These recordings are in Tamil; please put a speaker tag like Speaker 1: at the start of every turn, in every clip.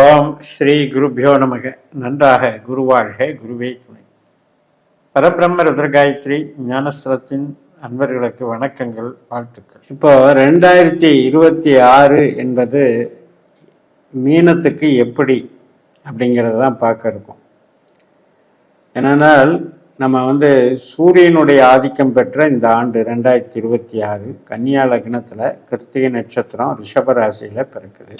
Speaker 1: ஓம் ஸ்ரீ குருபியோ நமக. நன்றாக குருவாழ்க குருவே. துணை பரபிரம்ம ருத்ரகாயத்ரி ஞானஸ்தலத்தின் அன்பர்களுக்கு வணக்கங்கள் வாழ்த்துக்கள். இப்போ ரெண்டாயிரத்தி இருபத்தி ஆறு என்பது மீனத்துக்கு எப்படி அப்படிங்கிறத தான் பார்க்க இருக்கும். என்னென்னால் நம்ம வந்து சூரியனுடைய ஆதிக்கம் பெற்ற இந்த ஆண்டு ரெண்டாயிரத்தி இருபத்தி ஆறு கன்னியா லக்னத்தில் கிருத்திகை நட்சத்திரம் ரிஷபராசியில் பிறக்குது.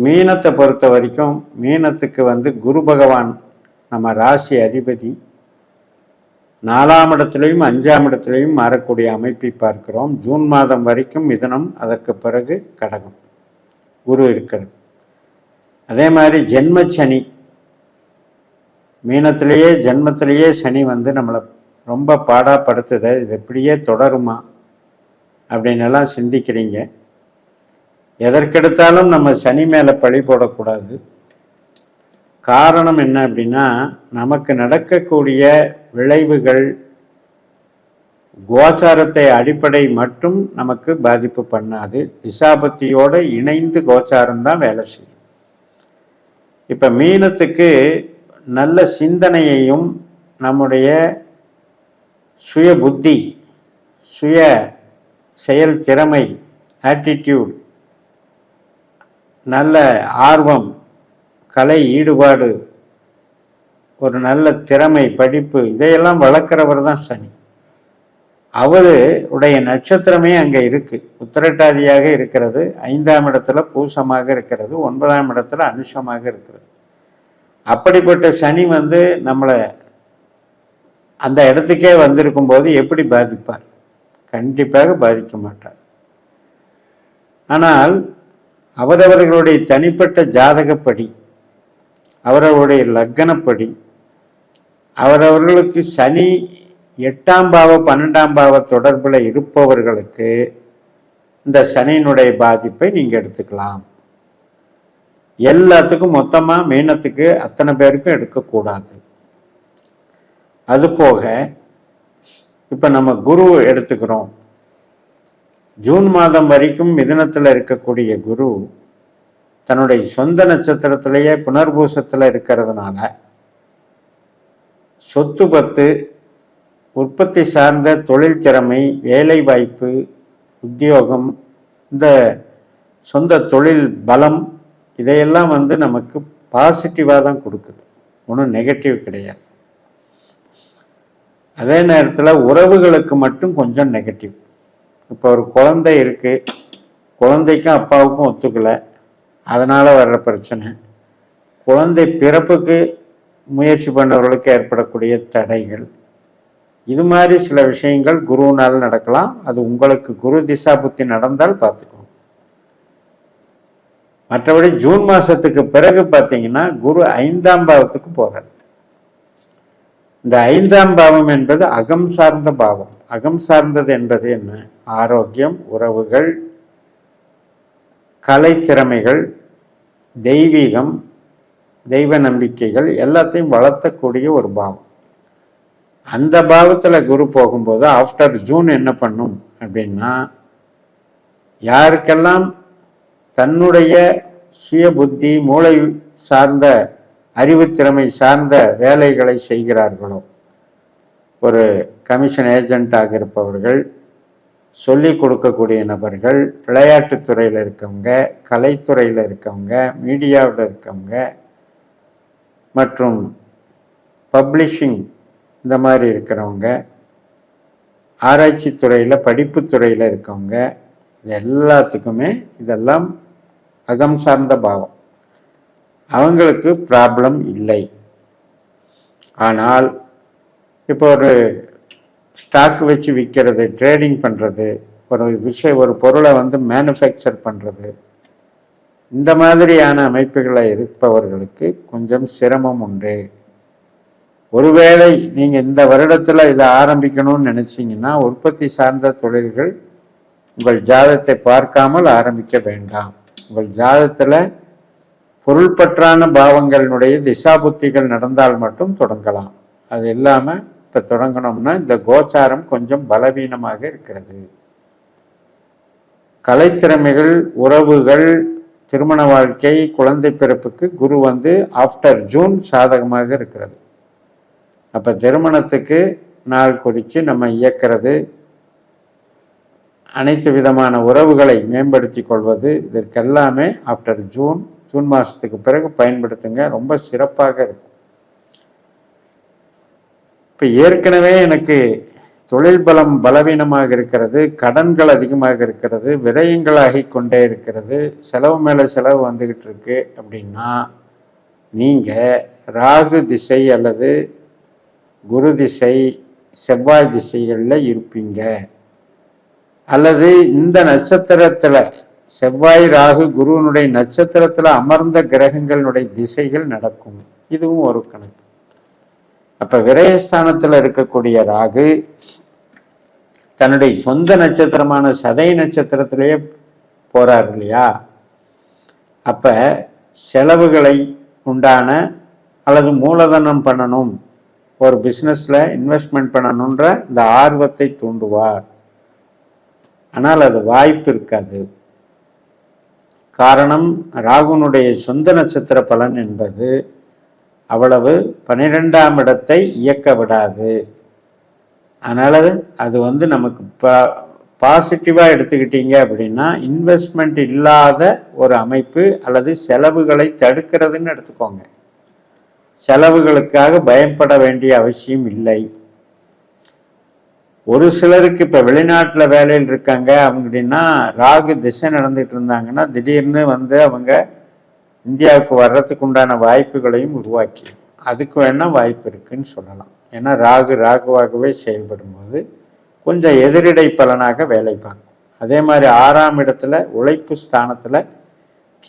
Speaker 1: மீனத்தை பொறுத்த வரைக்கும் மீனத்துக்கு வந்து குரு பகவான் நம்ம ராசி அதிபதி. நாலாம் இடத்துலையும் அஞ்சாம் இடத்துலையும் மாறக்கூடிய அமைப்பை பார்க்கிறோம். ஜூன் மாதம் வரைக்கும் மிதனம் அதற்கு பிறகு கடகம். குரு இருக்கிறது அதே மாதிரி ஜென்ம சனி. மீனத்திலேயே ஜென்மத்திலேயே சனி வந்து நம்மளை ரொம்ப பாடாப்படுத்துதை. இது எப்படியே தொடருமா? அப்படின்னு எல்லாம் சிந்திக்கிறீங்க. எதற்கெடுத்தாலும் நம்ம சனி மேலே பழி போடக்கூடாது. காரணம் என்ன அப்படின்னா நமக்கு நடக்கக்கூடிய விளைவுகள் கோச்சாரத்தை அடிப்படை மட்டும் நமக்கு பாதிப்பு பண்ணாது. திசாபத்தியோடு இணைந்து கோச்சாரம் தான் வேலை செய்யும். இப்போ மீனத்துக்கு நல்ல சிந்தனையையும் நம்முடைய சுய புத்தி சுய செயல் திறமை ஆட்டிடியூட் நல்ல ஆர்வம் கலை ஈடுபாடு ஒரு நல்ல திறமை படிப்பு இதையெல்லாம் வளர்க்குறவர் தான் சனி. அவரு உடைய நட்சத்திரமே அங்கே இருக்கு. உத்திரட்டாதியாக இருக்கிறது ஐந்தாம் இடத்துல பூசமாக இருக்கிறது ஒன்பதாம் இடத்துல அனுஷமாக இருக்கிறது. அப்படிப்பட்ட சனி வந்து நம்மளை அந்த இடத்துக்கே வந்திருக்கும் போது எப்படி பாதிப்பார்? கண்டிப்பாக பாதிக்க மாட்டார். ஆனால் அவரவர்களுடைய தனிப்பட்ட ஜாதகப்படி அவரவருடைய லக்கணப்படி அவரவர்களுக்கு சனி எட்டாம் பாவ பன்னெண்டாம் பாவ தொடர்பில் இருப்பவர்களுக்கு இந்த சனியினுடைய பாதிப்பை நீங்கள் எடுத்துக்கலாம். எல்லாத்துக்கும் மொத்தமாக மீனத்துக்கு அத்தனை பேருக்கும் எடுக்கக்கூடாது. அதுபோக இப்போ நம்ம குரு எடுத்துக்கிறோம். ஜூன் மாதம் வரைக்கும் மிதனத்தில் இருக்கக்கூடிய குரு தன்னுடைய சொந்த நட்சத்திரத்திலேயே புனர்பூசத்தில் இருக்கிறதுனால சொத்து பத்து உற்பத்தி சார்ந்த தொழில் திறமை வேலை வாய்ப்பு உத்தியோகம் இந்த சொந்த தொழில் பலம் இதையெல்லாம் வந்து நமக்கு பாசிட்டிவாக தான் கொடுக்குது. ஒன்றும் நெகட்டிவ் கிடையாது. அதே நேரத்தில் உறவுகளுக்கு மட்டும் கொஞ்சம் நெகட்டிவ் இப்போ ஒரு குழந்தை இருக்கு. குழந்தைக்கும் அப்பாவுக்கும் ஒத்துக்கலை. அதனால வர்ற பிரச்சனை. குழந்தை பிறப்புக்கு முயற்சி பண்ணவர்களுக்கு ஏற்படக்கூடிய தடைகள். இது மாதிரி சில விஷயங்கள் குருவினால் நடக்கலாம். அது உங்களுக்கு குரு திசா புத்தி நடந்தால் பார்த்துக்கணும் மற்றபடி ஜூன் மாசத்துக்கு பிறகு பார்த்தீங்கன்னா குரு ஐந்தாம் பாவத்துக்கு போகிறார் இந்த ஐந்தாம் பாவம் என்பது அகம் சார்ந்த பாவம். அகம் சார்ந்தது என்பது என்ன? ஆரோக்கியம் உறவுகள் கலை திறமைகள் தெய்வீகம் தெய்வ நம்பிக்கைகள் எல்லாத்தையும் வளர்த்தக்கூடிய ஒரு பாவம். அந்த பாவத்தில் குரு போகும்போது ஆஃப்டர் ஜூன் என்ன பண்ணும் அப்படின்னா யாருக்கெல்லாம் தன்னுடைய சுய புத்தி மூளை சார்ந்த அறிவுத்திறமை சார்ந்த வேலைகளை செய்கிறார்களோ? ஒரு கமிஷன் ஏஜென்ட்டாக இருப்பவர்கள் சொல்லிக் கொடுக்கக்கூடிய நபர்கள் விளையாட்டுத்துறையில் இருக்கவங்க கலைத்துறையில் இருக்கவங்க மீடியாவில் இருக்கவங்க மற்றும் பப்ளிஷிங் இந்த மாதிரி இருக்கிறவங்க ஆராய்ச்சி துறையில் படிப்பு துறையில் இருக்கவங்க இது எல்லாத்துக்குமே இதெல்லாம் அகம் சார்ந்த பாவம். அவங்களுக்கு ப்ராப்ளம் இல்லை. ஆனால் இப்போ ஒரு ஸ்டாக் வச்சு விற்கிறது ட்ரேடிங் பண்ணுறது ஒரு விஷயம் ஒரு பொருளை வந்து மேனுஃபேக்சர் பண்ணுறது இந்த மாதிரியான அமைப்புகளை இருப்பவர்களுக்கு கொஞ்சம் சிரமம் உண்டு. ஒருவேளை நீங்கள் இந்த வருடத்தில் இதை ஆரம்பிக்கணும்னு நினச்சிங்கன்னா உற்பத்தி சார்ந்த தொழில்கள் உங்கள் ஜாதத்தை பார்க்காமல் ஆரம்பிக்க வேண்டாம். உங்கள் ஜாதத்தில் பொருள்பற்றான பாவங்களினுடைய திசாபுத்திகள் நடந்தால் மட்டும் தொடங்கலாம். அது இல்லாமல் இப்போ தொடங்கணும்னா இந்த கோச்சாரம் கொஞ்சம் பலவீனமாக இருக்கிறது. கலைத்திறமைகள் உறவுகள் திருமண வாழ்க்கை குழந்தை பிறப்புக்கு குரு வந்து ஆஃப்டர் ஜூன் சாதகமாக இருக்கிறது. அப்போ திருமணத்துக்கு நாள் குறித்து நம்ம இயக்கிறது. அனைத்து விதமான உறவுகளை மேம்படுத்தி கொள்வது இதற்கெல்லாமே ஆஃப்டர் ஜூன் ஜூன் மாதத்துக்கு பிறகு பயன்படுத்துங்க. ரொம்ப சிறப்பாக இருக்கும். இப்போ ஏற்கனவே எனக்கு தொழில் பலம் பலவீனமாக இருக்கிறது கடன்கள் அதிகமாக இருக்கிறது விரயங்கள் கொண்டே இருக்கிறது செலவு மேலே செலவு வந்துக்கிட்டு இருக்கு அப்படின்னா நீங்கள் ராகு திசை அல்லது குரு திசை செவ்வாய் திசைகளில் இருப்பீங்க. அல்லது இந்த நட்சத்திரத்தில் செவ்வாய் ராகு குருவனுடைய நட்சத்திரத்தில் அமர்ந்த கிரகங்களுடைய திசைகள் நடக்கும். இதுவும் ஒரு கணக்கு. அப்ப விரயஸ்தானத்தில் இருக்கக்கூடிய ராகு தன்னுடைய சொந்த நட்சத்திரமான சதை நட்சத்திரத்திலேயே போறார் இல்லையா? அப்ப செலவுகளை உண்டான அல்லது மூலதனம் பண்ணணும் ஒரு பிஸ்னஸில் இன்வெஸ்ட்மெண்ட் பண்ணணுன்ற இந்த ஆர்வத்தை தூண்டுவார். ஆனால் அது வாய்ப்பு இருக்காது. காரணம் ராகுனுடைய சொந்த நட்சத்திர பலன் என்பது அவ்வளவு பன்னிரெண்டாம் இடத்தை இயக்க விடாது. அதனால் அது வந்து நமக்கு பா பாசிட்டிவாக எடுத்துக்கிட்டீங்க அப்படின்னா இன்வெஸ்ட்மெண்ட் இல்லாத ஒரு அமைப்பு அல்லது செலவுகளை தடுக்கிறதுன்னு எடுத்துக்கோங்க. செலவுகளுக்காக பயப்பட வேண்டிய அவசியம் இல்லை. ஒரு சிலருக்கு இப்போ வெளிநாட்டில் வேலையில் இருக்காங்க அப்படின்னா ராகு திசை நடந்துகிட்டு இருந்தாங்கன்னா திடீர்னு வந்து அவங்க இந்தியாவுக்கு வர்றதுக்கு உண்டான வாய்ப்புகளையும் உருவாக்கி அதுக்கு வேணால் வாய்ப்பு இருக்குன்னு சொல்லலாம். ஏன்னா ராகு ராகுவாகவே செயல்படும் போது கொஞ்சம் எதிரிடை பலனாக வேலை பார்க்கும். அதே மாதிரி ஆறாம் இடத்துல உழைப்பு ஸ்தானத்தில்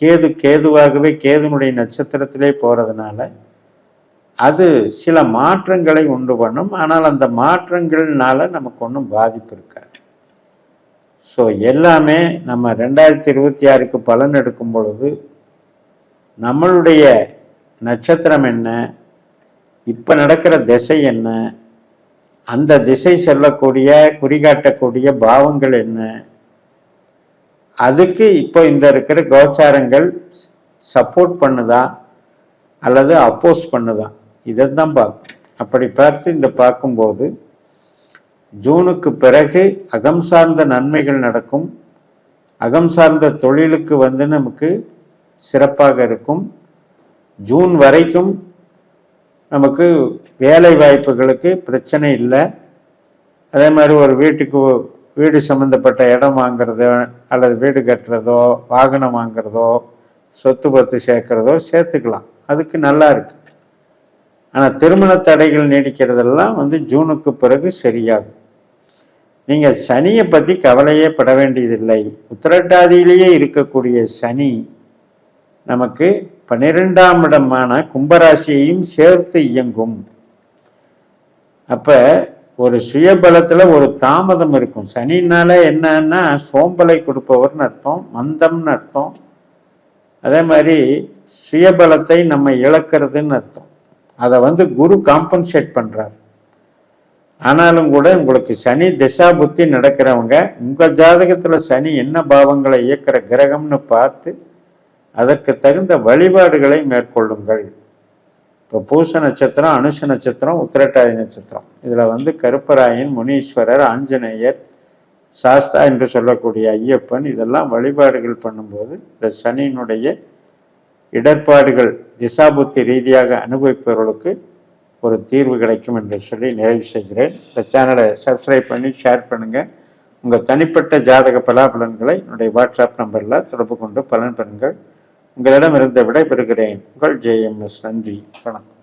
Speaker 1: கேது கேதுவாகவே கேதுனுடைய நட்சத்திரத்திலே போகிறதுனால அது சில மாற்றங்களை உண்டு பண்ணும். ஆனால் அந்த மாற்றங்கள்னால நமக்கு ஒன்றும் பாதிப்பு இருக்காது. ஸோ எல்லாமே நம்ம ரெண்டாயிரத்தி இருபத்தி ஆறுக்கு பலன் எடுக்கும் பொழுது நம்மளுடைய நட்சத்திரம் என்ன? இப்போ நடக்கிற திசை என்ன? அந்த திசை செல்லக்கூடிய குறிகாட்டக்கூடிய பாவங்கள் என்ன? அதுக்கு இப்போ இந்த இருக்கிற கோச்சாரங்கள் சப்போர்ட் பண்ணுதா? அல்லது அப்போஸ் பண்ணுதா? இதை தான் பார்க்கும் அப்படி பார்த்து இந்த பார்க்கும்போது ஜூனுக்கு பிறகு அகம் சார்ந்த நன்மைகள் நடக்கும். அகம் சார்ந்த தொழிலுக்கு வந்து நமக்கு சிறப்பாக இருக்கும். ஜூன் வரைக்கும் நமக்கு வேலை வாய்ப்புகளுக்கு பிரச்சனை இல்லை. அதே மாதிரி ஒரு வீட்டுக்கு வீடு சம்மந்தப்பட்ட இடம் வாங்கிறதோ அல்லது வீடு கட்டுறதோ வாகனம் வாங்கிறதோ சொத்து பத்து சேர்க்கிறதோ சேர்த்துக்கலாம். அதுக்கு நல்லா இருக்கு. ஆனால் திருமண தடைகள் நீடிக்கிறதெல்லாம் வந்து ஜூனுக்கு பிறகு சரியாகும் நீங்கள் சனியை பற்றி கவலையே பட வேண்டியதில்லை. உத்திரட்டாதியிலேயே இருக்கக்கூடிய சனி நமக்கு பன்னிரெண்டாம் இடமான கும்பராசியையும் சேர்த்து இயங்கும். அப்போ ஒரு சுயபலத்தில் ஒரு தாமதம் இருக்கும். சனினால என்னன்னா சோம்பலை கொடுப்பவர்னு அர்த்தம் மந்தம்னு அர்த்தம். அதே மாதிரி சுயபலத்தை நம்ம இழக்கிறதுன்னு அர்த்தம். அதை வந்து குரு காம்பன்சேட் பண்ணுறார் ஆனாலும் கூட உங்களுக்கு சனி திசா புத்தி நடக்கிறவங்க உங்கள் ஜாதகத்தில் சனி என்ன பாவங்களை இயக்கிற கிரகம்னு பார்த்து அதற்கு தகுந்த வழிபாடுகளை மேற்கொள்ளுங்கள். இப்போ பூச நட்சத்திரம் அனுஷ நட்சத்திரம் உத்திரட்டாதி நட்சத்திரம். இதில் வந்து கருப்பராயன் முனீஸ்வரர் ஆஞ்சநேயர் சாஸ்தா என்று சொல்லக்கூடிய ஐயப்பன் இதெல்லாம் வழிபாடுகள் பண்ணும்போது இந்த சனியினுடைய இடர்பாடுகள் திசாபுத்தி ரீதியாக அனுபவிப்பவர்களுக்கு ஒரு தீர்வு கிடைக்கும் என்று சொல்லி நிறைவு செய்கிறேன். இந்த சேனலை சப்ஸ்கிரைப் பண்ணி ஷேர் பண்ணுங்கள் உங்கள் தனிப்பட்ட ஜாதக பலாபலன்களை என்னுடைய வாட்ஸ்அப் நம்பரில் தொடர்பு கொண்டு பலன் பெறுங்கள். உங்களிடம் இருந்து விடைபெறுகிறேன். உங்கள் ஜேஎம்எஸ் நன்றி. வணக்கம்.